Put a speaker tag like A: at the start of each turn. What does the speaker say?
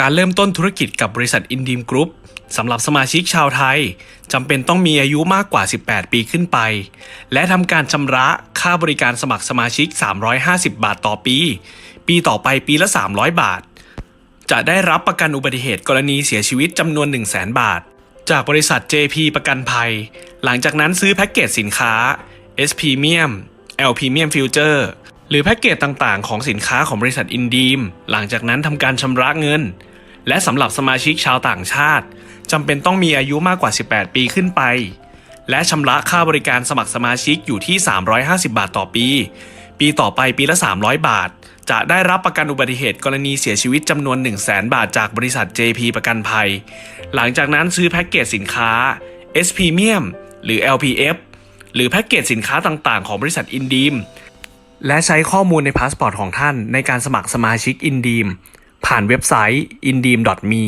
A: การเริ่มต้นธุรกิจกับบริษัทอินดีมกรุ๊ปสำหรับสมาชิกชาวไทยจำเป็นต้องมีอายุมากกว่า 18 ปีขึ้นไป และทำการชำระค่าบริการสมัครสมาชิก 350 บาทต่อปี ปีต่อไปปีละ 300 บาท จะได้รับประกันอุบัติเหตุกรณีเสียชีวิตจำนวน 1 0 0 0 0แบาท จากบริษัท JP ประกันภัย หลังจากนั้นซื้อแพ็กเกจสินค้า S Premium L Premium Future หรือแพ็กเกจต่างๆ ของสินค้าของบริษัทอินดีม หลังจากนั้นทำการชำระเงิน และสำหรับสมาชิกชาวต่างชาติจำเป็นต้องมีอายุมากกว่า 18 ปีขึ้นไป และชำระค่าบริการสมัครสมาชิกอยู่ที่ 350 บาทต่อปี ปีต่อไปปีละ 300 บาท จะได้รับประกันอุบัติเหตุกรณีเสียชีวิตจำนวน 1 0 0 0 0แบาทจากบริษัท JP ประกันภัย หลังจากนั้นซื้อแพ็กเกจสินค้า S Premium หรือ LPF หรือแพ็กเกจสินค้าต่างๆ ของบริษัทอินดีม และใช้ข้อมูลในพาสปอร์ตของท่านในการสมัครสมาชิกอินดีมผ่านเว็บไซต์ indeem.me